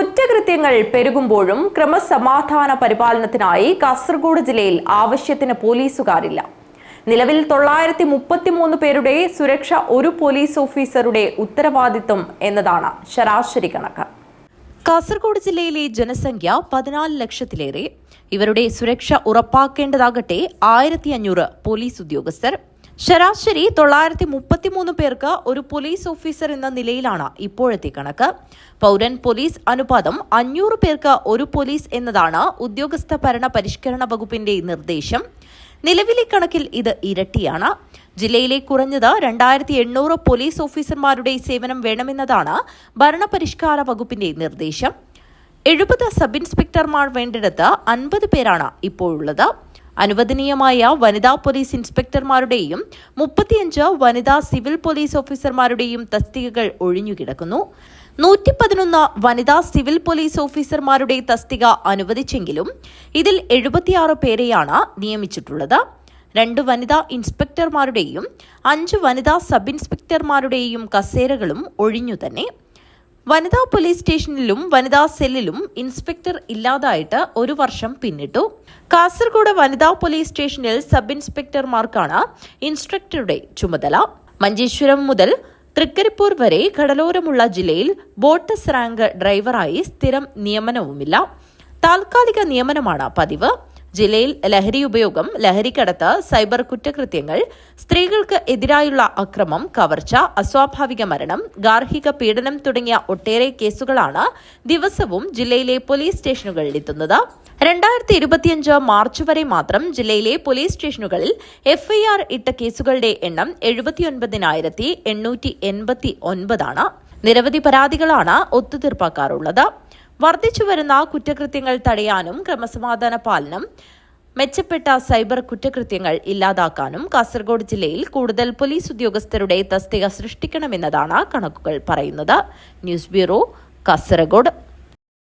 കുറ്റകൃത്യങ്ങൾ പെരുകുമ്പോഴും ക്രമസമാധാന പരിപാലനത്തിനായി കാസർഗോഡ് ജില്ലയിൽ ആവശ്യത്തിന് പോലീസുകാരില്ല. നിലവിൽ തൊള്ളായിരത്തി മുപ്പത്തിമൂന്ന് പേരുടെ സുരക്ഷ ഒരു പോലീസ് ഓഫീസറുടെ ഉത്തരവാദിത്വം എന്നതാണ് ശരാശരി കണക്ക്. കാസർഗോഡ് ജില്ലയിലെ ജനസംഖ്യ പതിനാല് ലക്ഷത്തിലേറെ. ഇവരുടെ സുരക്ഷ ഉറപ്പാക്കേണ്ടതാകട്ടെ ആയിരത്തി അഞ്ഞൂറ് പോലീസ് ഉദ്യോഗസ്ഥർ ശരാശരി തൊള്ളായിരത്തി മുപ്പത്തിമൂന്ന് പേർക്ക് ഒരു പോലീസ് ഓഫീസർ എന്ന നിലയിലാണ് ഇപ്പോഴത്തെ കണക്ക്. പൗരൻ പോലീസ് അനുപാതം അഞ്ഞൂറ് പേർക്ക് ഒരു പോലീസ് എന്നതാണ് ഉദ്യോഗസ്ഥ ഭരണ പരിഷ്കരണ വകുപ്പിന്റെ നിർദ്ദേശം. നിലവിലെ കണക്കിൽ ഇത് ഇരട്ടിയാണ്. ജില്ലയിലെ കുറഞ്ഞത് രണ്ടായിരത്തി എണ്ണൂറ് പോലീസ് ഓഫീസർമാരുടെ സേവനം വേണമെന്നതാണ് ഭരണപരിഷ്കാര വകുപ്പിന്റെ നിർദ്ദേശം. എഴുപത് സബ് ഇൻസ്പെക്ടർമാർ വേണ്ടിടത്ത് അൻപത് പേരാണ് ഇപ്പോഴുള്ളത്. അനുവദനീയമായ വനിതാ പോലീസ് ഇൻസ്പെക്ടർമാരുടെയും മുപ്പത്തിയഞ്ച് വനിതാ സിവിൽ പോലീസ് ഓഫീസർമാരുടെയും തസ്തികകൾ ഒഴിഞ്ഞുകിടക്കുന്നു. നൂറ്റി പതിനൊന്ന് വനിതാ സിവിൽ പോലീസ് ഓഫീസർമാരുടെ തസ്തിക അനുവദിച്ചെങ്കിലും ഇതിൽ എഴുപത്തിയാറ് പേരെയാണ് നിയമിച്ചിട്ടുള്ളത്. രണ്ട് വനിതാ ഇൻസ്പെക്ടർമാരുടെയും അഞ്ച് വനിതാ സബ് ഇൻസ്പെക്ടർമാരുടെയും കസേരകളും ഒഴിഞ്ഞു തന്നെ വനിതാ പോലീസ് സ്റ്റേഷനിലും വനിതാ സെല്ലിലും ഇൻസ്പെക്ടർ ഇല്ലാതായിട്ട് ഒരു വർഷം പിന്നിട്ടു. കാസർഗോഡ് വനിതാ പോലീസ് സ്റ്റേഷനിൽ സബ് ഇൻസ്പെക്ടർമാർക്കാണ് ഇൻസ്ട്രക്ടറുടെ ചുമതല. മഞ്ചേശ്വരം മുതൽ തൃക്കരിപ്പൂർ വരെ കടലോരമുള്ള ജില്ലയിൽ ബോട്ടസ് റാങ്ക് ഡ്രൈവറായി സ്ഥിരം നിയമനവുമില്ല. താൽക്കാലിക നിയമനമാണ് പതിവ്. ജില്ലയിൽ ലഹരി ഉപയോഗം ലഹരിക്കടത്ത് സൈബർ കുറ്റകൃത്യങ്ങൾ സ്ത്രീകൾക്ക് എതിരായുള്ള അക്രമം കവർച്ച അസ്വാഭാവിക മരണം ഗാർഹിക പീഡനം തുടങ്ങിയ ഒട്ടേറെ കേസുകളാണ് ദിവസവും ജില്ലയിലെ പോലീസ് സ്റ്റേഷനുകളിൽ എത്തുന്നത്. രണ്ടായിരത്തി ഇരുപത്തിയഞ്ച് മാർച്ച് വരെ മാത്രം ജില്ലയിലെ പോലീസ് സ്റ്റേഷനുകളിൽ എഫ്ഐആർ ഇട്ട കേസുകളുടെ എണ്ണം എഴുപത്തിയൊൻപതിനായിരത്തി എണ്ണൂറ്റി എൺപത്തി ഒൻപതാണ് നിരവധി പരാതികളാണ് ഒത്തുതീർപ്പാക്കാറുള്ളത് വർദ്ധിച്ചു വരുന്ന കുറ്റകൃത്യങ്ങൾ തടയാനും ക്രമസമാധാന പാലനം മെച്ചപ്പെട്ട സൈബർ കുറ്റകൃത്യങ്ങൾ ഇല്ലാതാക്കാനും കാസർഗോഡ് ജില്ലയിൽ കൂടുതൽ പോലീസ് ഉദ്യോഗസ്ഥരുടെ തസ്തിക സൃഷ്ടിക്കണമെന്നതാണ് കണക്കുകൾ പറയുന്നത്. News bureau Kasaragod.